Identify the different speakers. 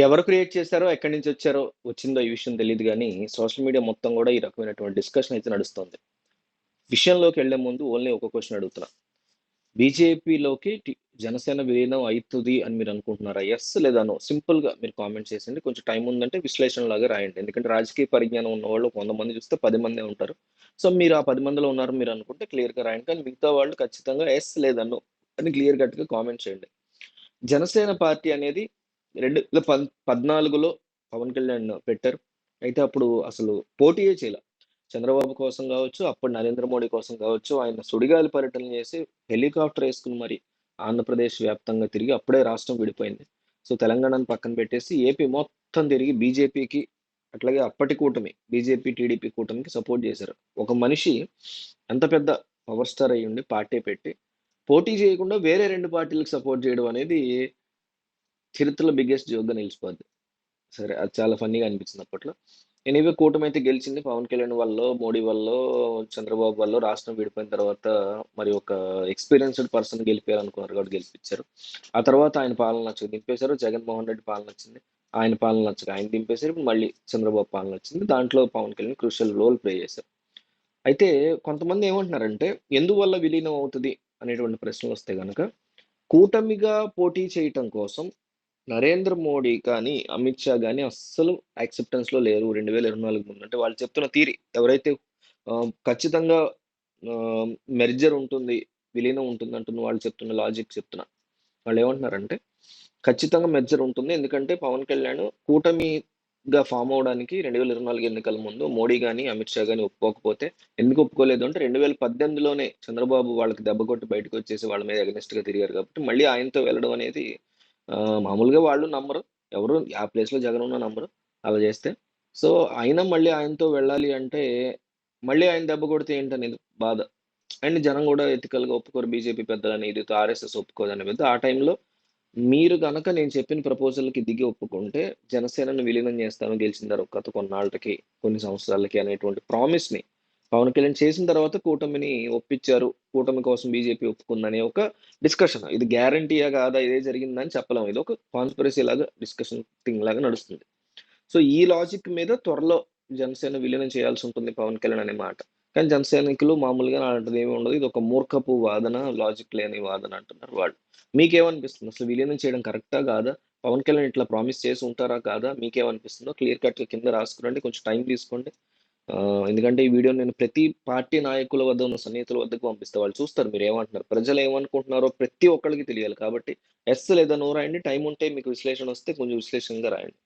Speaker 1: ఎవరు క్రియేట్ చేశారో, ఎక్కడి నుంచి వచ్చారో, వచ్చిందో ఈ విషయం తెలియదు కానీ సోషల్ మీడియా మొత్తం కూడా ఈ రకమైనటువంటి డిస్కషన్ అయితే నడుస్తుంది విషయంలోకి వెళ్ళే ముందు ఓన్లీ ఒక క్వశ్చన్ అడుగుతున్నా. బీజేపీలోకి జనసేన విలీనం అవుతుంది అని మీరు అనుకుంటున్నారా? ఎస్ లేదా నో? సింపుల్‌గా మీరు కామెంట్ చేసేయండి. కొంచెం టైం ఉందంటే విశ్లేషణలాగా రాయండి. ఎందుకంటే రాజకీయ పరిజ్ఞానం ఉన్నవాళ్ళు వాళ్ళు 100 మంది చూస్తే పది మందే ఉంటారు. సో, మీరు ఆ పది మందిలో ఉన్నారు మీరు అనుకుంటే క్లియర్‌గా రాయండి. కానీ మిగతా వాళ్ళు ఖచ్చితంగా ఎస్ లేదా నో అని క్లియర్ కట్‌గా కామెంట్ చేయండి. జనసేన పార్టీ అనేది 2014లో పవన్ కళ్యాణ్ పెట్టారు. అయితే అప్పుడు అసలు పోటీయే చేయాల చంద్రబాబు కోసం కావచ్చు అప్పుడు నరేంద్ర మోడీ కోసం కావచ్చు ఆయన సుడిగాలి పర్యటన చేసి హెలికాప్టర్ వేసుకుని మరి ఆంధ్రప్రదేశ్ వ్యాప్తంగా తిరిగి అప్పుడే రాష్ట్రం విడిపోయింది. సో, తెలంగాణను పక్కన పెట్టేసి ఏపీ మొత్తం తిరిగి బీజేపీకి అట్లాగే అప్పటి కూటమి బీజేపీ, టీడీపీ కూటమికి సపోర్ట్ చేశారు. ఒక మనిషి అంత పెద్ద పవర్ స్టార్ అయ్యుండి పార్టీ పెట్టి, పోటీ చేయకుండా వేరే రెండు పార్టీలకు సపోర్ట్ చేయడం అనేది చరిత్రలో బిగ్గెస్ట్ జోక్‌గా నిలిచిపోద్ది. సరే అది చాలా ఫన్నీగా అనిపించింది అప్పట్లో. ఎనీవే కూటమైతే గెలిచింది. పవన్ కళ్యాణ్ వల్ల మోడీ వల్ల చంద్రబాబు వల్ల రాష్ట్రం విడిపోయిన తర్వాత మరి ఒక ఎక్స్‌పీరియన్స్‌డ్ పర్సన్ గెలిపారనుకున్నారు కాబట్టి గెలిపిచ్చారు. ఆ తర్వాత ఆయన పాలన నచ్చక దింపేశారు. జగన్మోహన్ రెడ్డి పాలన నచ్చింది. ఆయన పాలన నచ్చక ఆయన దింపేశారు. ఇప్పుడు మళ్ళీ చంద్రబాబు పాలన వచ్చింది. దాంట్లో Pawan Kalyan crucial role play చేశారు. అయితే కొంతమంది ఏమంటున్నారంటే, ఎందువల్ల విలీనం అవుతుంది అనేటువంటి ప్రశ్నలు వస్తే కనుక కూటమిగా పోటీ చేయటం కోసం నరేంద్ర మోడీ కానీ, అమిత్ షా కానీ అస్సలు యాక్సెప్టెన్స్‌లో లేరు 2024 ముందు. అంటే వాళ్ళు చెప్తున్న తీరి ఎవరైతే ఖచ్చితంగా మెర్జర్ ఉంటుంది, విలీనం ఉంటుంది అంటున్న వాళ్ళు చెప్తున్న లాజిక్ చెప్తున్నా. వాళ్ళేమంటున్నారంటే, ఖచ్చితంగా మెర్జర్ ఉంటుంది. ఎందుకంటే పవన్ కళ్యాణ్ కూటమిగా ఫామ్ అవడానికి రెండు వేల ఇరవై నాలుగు ఎన్నికల ముందు మోడీ కానీ అమిత్ షా కానీ ఒప్పుకోకపోతే ఎందుకు ఒప్పుకోలేదు అంటే 2018లోనే చంద్రబాబు వాళ్ళకి దెబ్బ కొట్టి బయటకొచ్చేసి వాళ్ళ మీద అగెనిస్ట్‌గా తిరిగారు కాబట్టి, మళ్ళీ ఆయనతో వెళ్ళడం అనేది మామూలుగా వాళ్ళు నమ్మరు. ఎవరు ఆ ప్లేస్‌లో జగన్ ఉన్న నమ్మరు అలా చేస్తే. సో, అయినా మళ్ళీ ఆయనతో వెళ్ళాలి అంటే, మళ్ళీ ఆయన దెబ్బ కొడితే ఏంటనేది బాధ. అండ్ జనం కూడా ఎథికల్‌గా ఒప్పుకోరు. బీజేపీ పెద్దలని ఇది ఆర్ఎస్ఎస్ ఒప్పుకోదని పెద్ద ఆ టైంలో మీరు గనక నేను చెప్పిన ప్రపోజల్‌కి దిగి ఒప్పుకుంటే, జనసేనను విలీనం చేస్తాను గెలిచిన తర్వాత కొన్నాళ్ళకి, కొన్ని సంవత్సరాలకి అనేటువంటి ప్రామిస్‌ని పవన్ కళ్యాణ్ చేసిన తర్వాత కూటమిని ఒప్పించారు. కూటమి కోసం బీజేపీ ఒప్పుకుందనే ఒక డిస్కషన్. ఇది గ్యారంటీయా కాదా ఇదే జరిగిందని చెప్పలేము ఇది ఒక కాన్స్పిరసీ లాగా డిస్కషన్ థింగ్ లాగా నడుస్తుంది. సో, ఈ లాజిక్ మీద త్వరలో జనసేన విలీనం చేయాల్సి ఉంటుంది పవన్ కళ్యాణ్ అనే మాట. కానీ జనసైనికులు మామూలుగా అలాంటిది ఏమి ఉండదు. ఇది ఒక మూర్ఖపు వాదన, లాజిక్ లేని వాదన అంటున్నారు వాళ్ళు. మీకేమనిపిస్తుంది? అసలు విలీనం చేయడం కరెక్టా? కాదా? పవన్ కళ్యాణ్ ఇట్లా ప్రామిస్ చేసి ఉంటారా? కాదా? మీకేమనిపిస్తుందో క్లియర్ కట్‌గా కింద రాసుకురండి. కొంచెం టైం తీసుకోండి. ఎందుకంటే ఈ వీడియో నేను ప్రతి పార్టీ నాయకుల వద్ద ఉన్న సన్నిహితుల వద్దకు పంపిస్తే వాళ్ళు చూస్తారు మీరు ఏమంటున్నారు ప్రజలు ఏమనుకుంటున్నారో ప్రతి ఒక్కరికి తెలియాలి. కాబట్టి ఎస్ లేదా నో రాయండి. టైం ఉంటే మీకు విశ్లేషణ వస్తే కొంచెం విశ్లేషణగా రాయండి.